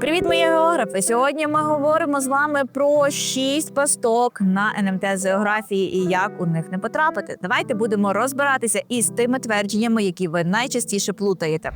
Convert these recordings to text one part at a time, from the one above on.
Привіт, мої географи! Сьогодні ми говоримо з вами про шість пасток на НМТ з географії і як у них не потрапити. Давайте будемо розбиратися із тими твердженнями, які ви найчастіше плутаєте.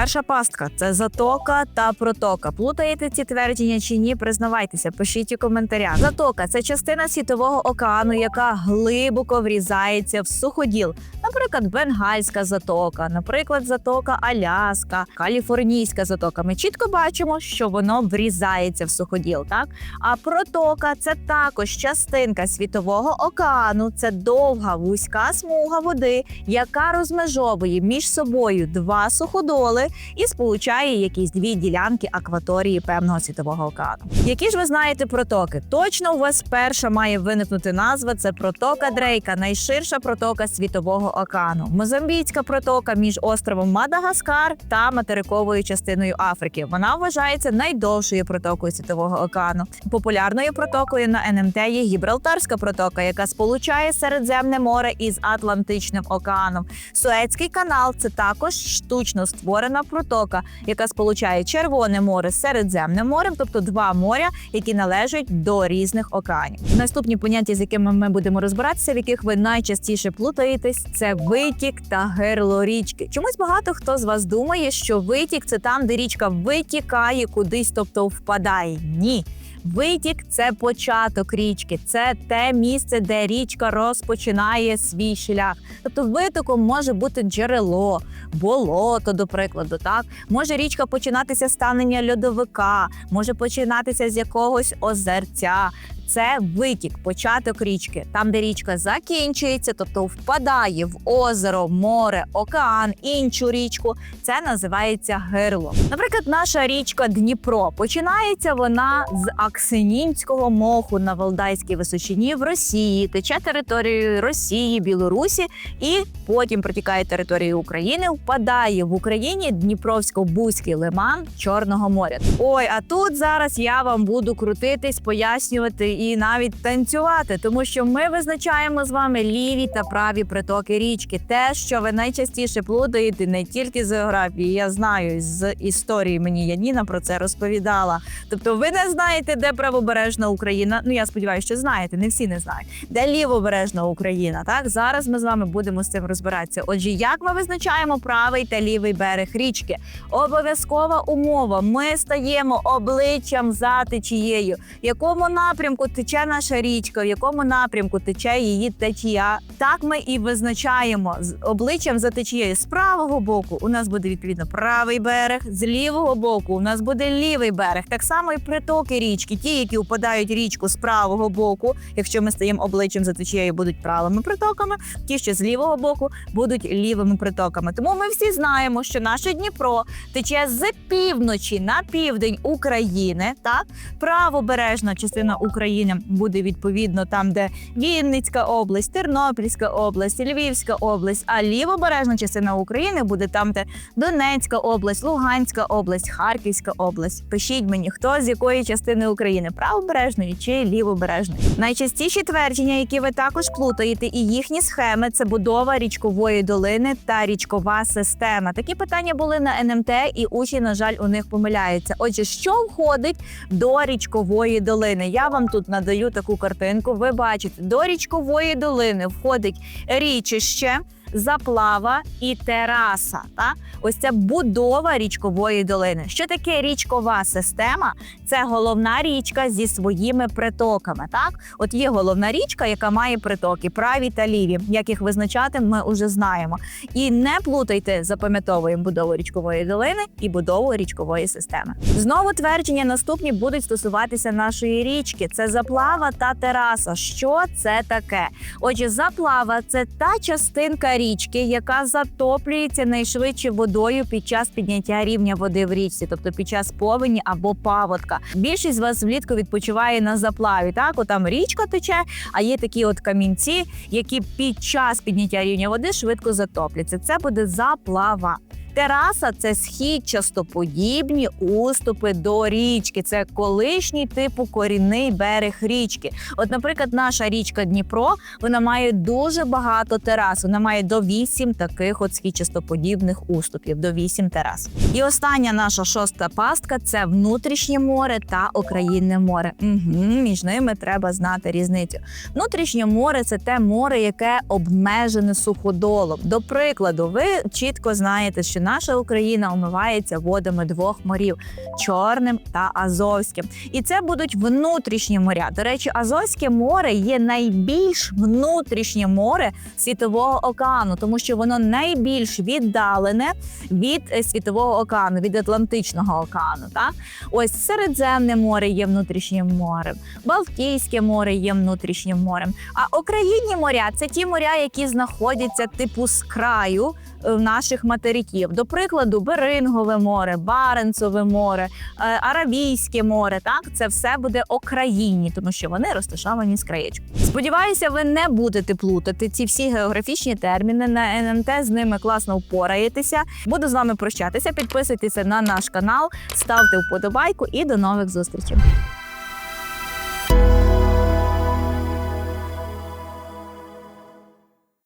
Перша пастка це затока та протока. Плутаєте ці твердження чи ні? Признавайтеся, пишіть у коментарях. Затока це частина світового океану, яка глибоко врізається в суходіл. Наприклад, Бенгальська затока, наприклад, затока Аляска, Каліфорнійська затока. Ми чітко бачимо, що воно врізається в суходіл. Так а протока це також частинка світового океану. Це довга вузька смуга води, яка розмежовує між собою два суходоли і сполучає якісь дві ділянки акваторії певного світового океану. Які ж ви знаєте протоки? Точно у вас перша має виникнути назва. Це протока Дрейка, найширша протока світового океану. Мозамбійська протока між островом Мадагаскар та материковою частиною Африки. Вона вважається найдовшою протокою світового океану. Популярною протокою на НМТ є Гібралтарська протока, яка сполучає Середземне море із Атлантичним океаном. Суецький канал це також штучно створена протока, яка сполучає Червоне море з Середземним морем, тобто два моря, які належать до різних океанів. Наступні поняття, з якими ми будемо розбиратися, в яких ви найчастіше плутаєтесь, це витік та герло річки. Чомусь багато хто з вас думає, що витік це там, де річка витікає кудись, тобто впадає. Ні. Витік це початок річки, це те місце, де річка розпочинає свій шлях. Тобто витоком може бути джерело, болото, до прикладу, так може річка починатися з станення льодовика, може починатися з якогось озерця. Це витік, початок річки, там, де річка закінчується, тобто впадає в озеро, море, океан, іншу річку. Це називається гирло. Наприклад, наша річка Дніпро починається вона з Аксинінського моху на Валдайській височині в Росії, тече територією Росії, Білорусі і потім протікає територією України, впадає в Україні Дніпровсько-Бузький лиман Чорного моря. Ой, а тут зараз я вам буду крутитись, пояснювати і навіть танцювати, тому що ми визначаємо з вами ліві та праві притоки річки. Те, що ви найчастіше плутаєте не тільки з географії, я знаю з історії. Мені Яніна про це розповідала. Тобто, ви не знаєте, де правобережна Україна. Ну я сподіваюся, що знаєте, не всі не знають, де лівобережна Україна. Так зараз ми з вами будемо з цим розбиратися. Отже, як ми визначаємо правий та лівий берег річки? Обов'язкова умова. Ми стаємо обличчям за течією. Якому напрямку тече наша річка, в якому напрямку тече її течія. Так ми і визначаємо з обличчям за течією. З правого боку у нас буде відповідно правий берег, з лівого боку у нас буде лівий берег. Так само і притоки річки, ті, які впадають річку з правого боку, якщо ми стаємо обличчям за течією, будуть правими притоками. Ті, що з лівого боку, будуть лівими притоками. Тому ми всі знаємо, що наше Дніпро тече з півночі на південь України. Так, правобережна частина України буде відповідно там, де Вінницька область, Тернопільська область, Львівська область. А лівобережна частина України буде там, де Донецька область, Луганська область, Харківська область. Пишіть мені, хто з якої частини України правобережної чи лівобережної. Найчастіші твердження, які ви також плутаєте, і їхні схеми це будова річкової долини та річкова система. Такі питання були на НМТ, і учні, на жаль, у них помиляються. Отже, що входить до річкової долини? Я вам тут надаю таку картинку. Ви бачите, до річкової долини входить річище. Заплава і тераса. Та ось це будова річкової долини. Що таке річкова система? Це головна річка зі своїми притоками. Так, от є головна річка, яка має притоки, праві та ліві. Як їх визначати, ми вже знаємо. І не плутайте, запам'ятовуємо будову річкової долини і будову річкової системи. Знову твердження наступні будуть стосуватися нашої річки. Це заплава та тераса. Що це таке? Отже, заплава це та частинка річки, яка затоплюється найшвидше водою під час підняття рівня води в річці, тобто під час повені або паводка. Більшість з вас влітку відпочиває на заплаві. Так, отам річка тече, а є такі от камінці, які під час підняття рівня води швидко затопляться. Це буде заплава. Тераса це східчастоподібні уступи до річки. Це колишній типу корінний берег річки. От, наприклад, наша річка Дніпро вона має дуже багато терас. Вона має до вісім таких от східчастоподібних уступів, до вісім терас. І остання наша шоста пастка це внутрішнє море та Окраїнне море. Угу, між ними треба знати різницю. Внутрішнє море це те море, яке обмежене суходолом. До прикладу, ви чітко знаєте, що наша Україна омивається водами двох морів Чорним та Азовським. І це будуть внутрішні моря. До речі, Азовське море є найбільш внутрішнє море світового океану, тому що воно найбільш віддалене від світового океану, від Атлантичного океану. Так? Ось Середземне море є внутрішнім морем, Балтійське море є внутрішнім морем. А Українні моря це ті моря, які знаходяться типу з краю е, наших материків. До прикладу, Берингове море, Баренцеве море, е, Аравійське море. Так, це все буде окраїнні, тому що вони розташовані з краєчку. Сподіваюся, ви не будете плутати ці всі географічні терміни на НМТ. З ними класно впораєтеся. Буду з вами прощатися. Підписуйтеся на наш канал, ставте вподобайку і до нових зустрічей.